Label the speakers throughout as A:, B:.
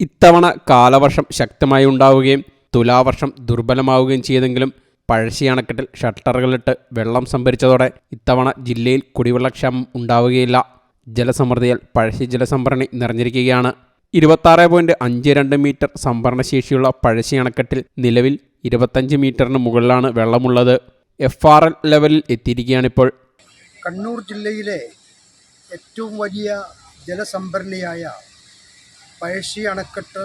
A: ഇത്തവണ കാലവർഷം ശക്തമായി ഉണ്ടാവുകയും തുലാവർഷം ദുർബലമാവുകയും ചെയ്തെങ്കിലും പഴശ്ശി അണക്കെട്ടിൽ ഷട്ടറുകളിട്ട് വെള്ളം സംഭരിച്ചതോടെ ഇത്തവണ ജില്ലയിൽ കുടിവെള്ളക്ഷാമം ഉണ്ടാവുകയില്ല. ജലസമൃദ്ധിയാൽ പഴശ്ശി ജലസംഭരണി നിറഞ്ഞിരിക്കുകയാണ്. ഇരുപത്താറ് പോയിന്റ് അഞ്ച് രണ്ട് മീറ്റർ സംഭരണശേഷിയുള്ള പഴശ്ശി അണക്കെട്ടിൽ നിലവിൽ ഇരുപത്തഞ്ച് മീറ്ററിന് മുകളിലാണ് വെള്ളമുള്ളത്. എഫ് ആർ എൽ ലെവലിൽ എത്തിയിരിക്കുകയാണിപ്പോൾ.
B: കണ്ണൂർ ജില്ലയിലെ ഏറ്റവും വലിയ ജലസംഭരണിയായ പഴശ്ശി അണക്കെട്ട്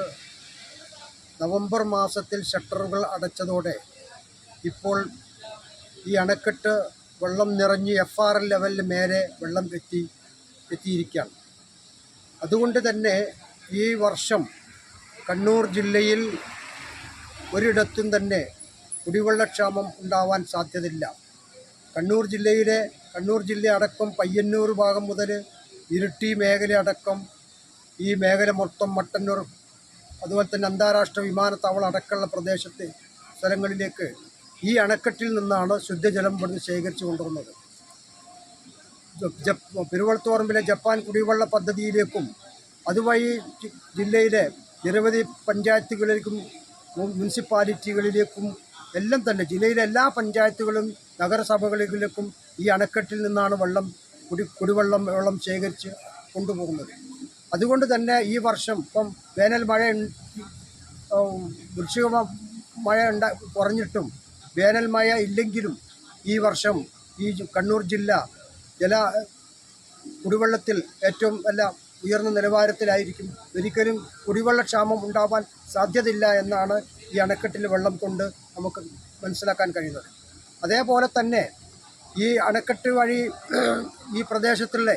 B: നവംബർ മാസത്തിൽ ഷട്ടറുകൾ അടച്ചതോടെ ഇപ്പോൾ ഈ അണക്കെട്ട് വെള്ളം നിറഞ്ഞ് എഫ് ആർ എൽ ലെവലിന് മേലെ വെള്ളം എത്തി എത്തിയിരിക്കുകയാണ്. അതുകൊണ്ട് തന്നെ ഈ വർഷം കണ്ണൂർ ജില്ലയിൽ ഒരിടത്തും തന്നെ കുടിവെള്ളക്ഷാമം ഉണ്ടാവാൻ സാധ്യതയില്ല. കണ്ണൂർ ജില്ലയിലെ കണ്ണൂർ ജില്ല അടക്കം പയ്യന്നൂർ ഭാഗം മുതൽ ഇരിട്ടി മേഖല അടക്കം ഈ മേഖല മൊത്തം മട്ടന്നൂർ അതുപോലെ തന്നെ അന്താരാഷ്ട്ര വിമാനത്താവളം അടക്കമുള്ള പ്രദേശത്തെ സ്ഥലങ്ങളിലേക്ക് ഈ അണക്കെട്ടിൽ നിന്നാണ് ശുദ്ധജലം ഇവിടുന്ന് ശേഖരിച്ചു കൊണ്ടുവന്നത് പെരുവളത്തോറമ്പിലെ ജപ്പാൻ കുടിവെള്ള പദ്ധതിയിലേക്കും അതുവഴി ജില്ലയിലെ നിരവധി പഞ്ചായത്തുകളിലേക്കും മുനിസിപ്പാലിറ്റികളിലേക്കും എല്ലാം തന്നെ ജില്ലയിലെ എല്ലാ പഞ്ചായത്തുകളും നഗരസഭകളിലേക്കും ഈ അണക്കെട്ടിൽ നിന്നാണ് വെള്ളം കുടി കുടിവെള്ളം വെള്ളം ശേഖരിച്ച് കൊണ്ടുപോകുന്നത്. അതുകൊണ്ട് തന്നെ ഈ വർഷം ഇപ്പം വേനൽ മഴ വൃക്ഷിക മഴ ഉണ്ടാ കുറഞ്ഞിട്ടും വേനൽ മഴ ഇല്ലെങ്കിലും ഈ വർഷം ഈ കണ്ണൂർ ജില്ല ജല കുടിവെള്ളത്തിൽ ഏറ്റവും നല്ല ഉയർന്ന നിലവാരത്തിലായിരിക്കും. ഒരിക്കലും കുടിവെള്ളക്ഷാമം ഉണ്ടാവാൻ സാധ്യതയില്ല എന്നാണ് ഈ അണക്കെട്ടിൽ വെള്ളം കൊണ്ട് നമുക്ക് മനസ്സിലാക്കാൻ കഴിയുന്നത്. അതേപോലെ തന്നെ ഈ അണക്കെട്ട് വഴി ഈ പ്രദേശത്തുള്ള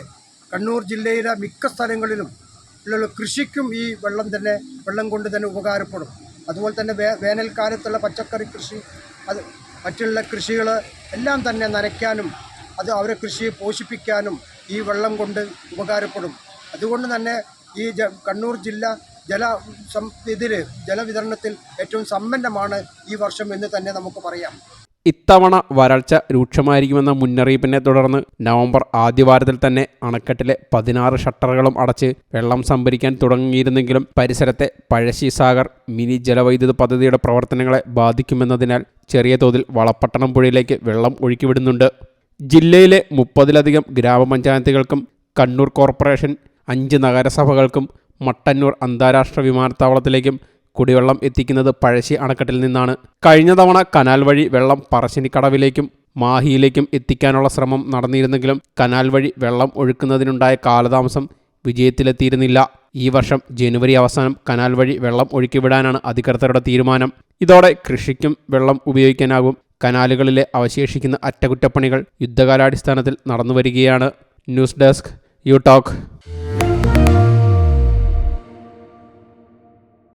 B: കണ്ണൂർ ജില്ലയിലെ മിക്ക സ്ഥലങ്ങളിലും കൃഷിക്കും ഈ വെള്ളം തന്നെ വെള്ളം കൊണ്ട് തന്നെ ഉപകാരപ്പെടും. അതുപോലെ തന്നെ വേ വേനൽക്കാലത്തുള്ള പച്ചക്കറി കൃഷി അത് മറ്റുള്ള കൃഷികൾ എല്ലാം തന്നെ നനയ്ക്കാനും അത് അവരെ കൃഷിയെ പോഷിപ്പിക്കാനും ഈ വെള്ളം കൊണ്ട് ഉപകാരപ്പെടും. അതുകൊണ്ട് തന്നെ ഈ ജ കണ്ണൂർ ജില്ല ജല സം ഇതിൽ ജലവിതരണത്തിൽ ഏറ്റവും സമ്പന്നമാണ് ഈ വർഷം എന്ന് തന്നെ നമുക്ക് പറയാം.
A: ഇത്തവണ വരൾച്ച രൂക്ഷമായിരിക്കുമെന്ന മുന്നറിയിപ്പിനെ തുടർന്ന് നവംബർ ആദ്യവാരത്തിൽ തന്നെ അണക്കെട്ടിലെ പതിനാറ് ഷട്ടറുകളും അടച്ച് വെള്ളം സംഭരിക്കാൻ തുടങ്ങിയിരുന്നെങ്കിലും പരിസരത്തെ പഴശ്ശി സാഗർ മിനി ജലവൈദ്യുത പദ്ധതിയുടെ പ്രവർത്തനങ്ങളെ ബാധിക്കുമെന്നതിനാൽ ചെറിയ തോതിൽ വളപ്പട്ടണം പുഴയിലേക്ക് വെള്ളം ഒഴുക്കിവിടുന്നുണ്ട്. ജില്ലയിലെ മുപ്പതിലധികം ഗ്രാമപഞ്ചായത്തുകൾക്കും കണ്ണൂർ കോർപ്പറേഷൻ അഞ്ച് നഗരസഭകൾക്കും മട്ടന്നൂർ അന്താരാഷ്ട്ര വിമാനത്താവളത്തിലേക്കും കുടിവെള്ളം എത്തിക്കുന്നത് പഴശ്ശി അണക്കെട്ടിൽ നിന്നാണ്. കഴിഞ്ഞ തവണ കനാൽ വഴി വെള്ളം പറശ്ശിനിക്കടവിലേക്കും മാഹിയിലേക്കും എത്തിക്കാനുള്ള ശ്രമം നടന്നിരുന്നെങ്കിലും കനാൽ വഴി വെള്ളം ഒഴുക്കുന്നതിനുണ്ടായ കാലതാമസം വിജയത്തിലെത്തിയിരുന്നില്ല. ഈ വർഷം ജനുവരി അവസാനം കനാൽ വഴി വെള്ളം ഒഴുക്കിവിടാനാണ് അധികൃതരുടെ തീരുമാനം. ഇതോടെ കൃഷിക്കും വെള്ളം ഉപയോഗിക്കാനാകും. കനാലുകളിലെ അവശേഷിക്കുന്ന അറ്റകുറ്റപ്പണികൾ യുദ്ധകാലാടിസ്ഥാനത്തിൽ നടന്നുവരികയാണ്. News desk U talk.